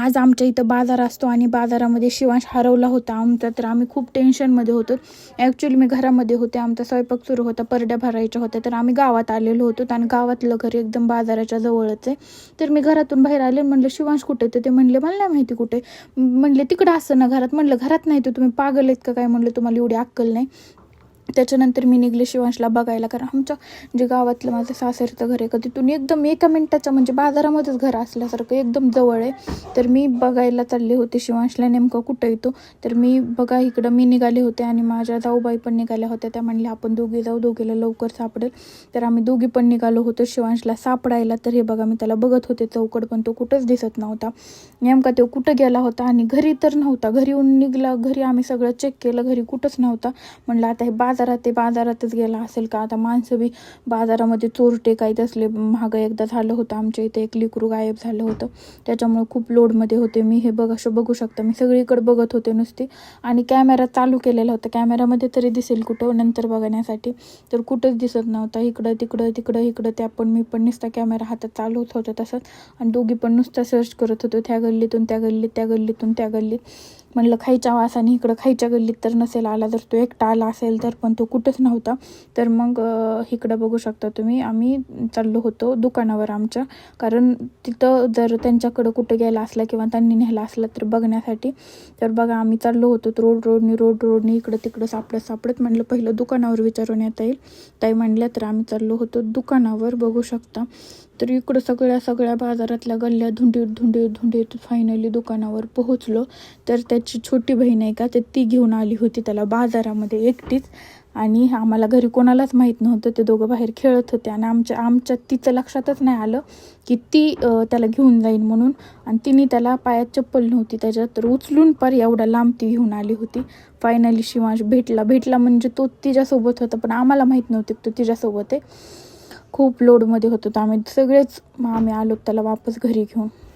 आज आमच्या इथं बाजार असतो आणि बाजारामध्ये शिवांश हरवला होता. आमचा तर आम्ही खूप टेन्शनमध्ये होतो. ॲक्च्युली मी घरामध्ये होते. आमचा स्वयंपाक सुरू होता. परड्या भरायच्या होत्या. तर आम्ही गावात आलेलो होतो आणि गावातलं घर एकदम बाजाराच्या जवळच आहे. तर मी घरातून बाहेर आले म्हणलं शिवांश कुठे तर ते म्हणले मला नाही माहिती कुठे म्हणले तिकडं असं ना घरात. म्हणलं घरात नाही तर तुम्ही पागल आहेत का? काय म्हणलं तुम्हाला एवढी अक्कल नाही. त्याच्यानंतर मी निघले शिवांशला बघायला कारण आमच्या जे गावातलं माझं सासरीचं घर आहे का तिथून एकदम एका मिनटाचं म्हणजे बाजारामध्येच घर असल्यासारखं एकदम जवळ आहे. तर मी बघायला चालले होते शिवांशला नेमकं कुठं येतो तर मी बघा इकडं मी निघाले होते आणि माझ्या जाऊबाई पण निघाल्या होत्या. त्या म्हणल्या आपण दोघी जाऊ दोघीला लवकर सापडेल. तर आम्ही दोघी पण निघालो होतो शिवांशला सापडायला. तर हे बघा मी त्याला बघत होते चौकड पण तो कुठंच दिसत नव्हता. नेमका तो कुठं गेला होता? आणि घरी तर नव्हता. घरी येऊन निघला घरी आम्ही सगळं चेक केलं घरी कुठंच नव्हता. म्हणलं आता हे बा बाजारात ते बाजारातच गेला असेल का? आता माणसं बी बाजारामध्ये चोरटे काही तसले महागं एकदा झालं होतं. आमच्या इथे एक लिकरू गायब झालं होतं. त्याच्यामुळे खूप लोडमध्ये होते. मी हे बघ असं बघू शकता. मी सगळीकडे बघत होते नुसती. आणि कॅमेरा चालू केलेला होता. कॅमेरामध्ये तरी दिसेल कुठं. नंतर बघण्यासाठी तर कुठंच दिसत नव्हता. इकडं तिकडं तिकडं इकडं. त्या पण मी पण नुसता कॅमेरा हातात चालूच होता तसंच. आणि दोघी पण नुसता सर्च करत होतो. त्या गल्लीतून त्या गल्लीत त्या गल्लीतून त्या गल्लीत. म्हणलं खायच्या वासाने इकडं खायच्या गल्लीत तर नसेल आला जर तो एकटा आला असेल तर पण तो कुठंच नव्हता. तर मग इकडं बघू शकता तुम्ही आम्ही चाललो होतो दुकानावर आमच्या. कारण तिथं जर त्यांच्याकडं कुठं गेला असला किंवा त्यांनी नेला असला तर बघण्यासाठी तर बघा आम्ही चाललो होतो रोड रोडनी रोड रोडनी इकडं तिकडं सापडत सापडत म्हणलं पहिलं दुकानावर विचारून येता येईल. ताई म्हणल्या तर आम्ही चाललो होतो दुकानावर बघू शकता. तर इकडं सगळ्या सगळ्या बाजारातल्या गल्ल्या धुंडीत धुंडीत धुंडीत फायनली दुकानावर पोहोचलो. तर त्याची छोटी बहीण आहे का तर ती घेऊन आली होती त्याला बाजारामध्ये एकटीच. आणि आम्हाला घरी कोणालाच माहीत नव्हतं ते दोघं बाहेर खेळत होते. आणि आमच्या आमच्या तिचं लक्षातच नाही आलं की ती त्याला घेऊन जाईन म्हणून. आणि तिने त्याला पायात चप्पल नव्हती त्याच्यात तर उचलून पर एवढा लांब ती घेऊन आली होती. फायनली शिवांश भेटला. भेटला म्हणजे तो तिच्यासोबत होता पण आम्हाला माहीत नव्हती तो तिच्यासोबत आहे. खूप लोडमध्ये होतो. तर आम्ही सगळेच मग आम्ही आलो त्याला वापस घरी घेऊन.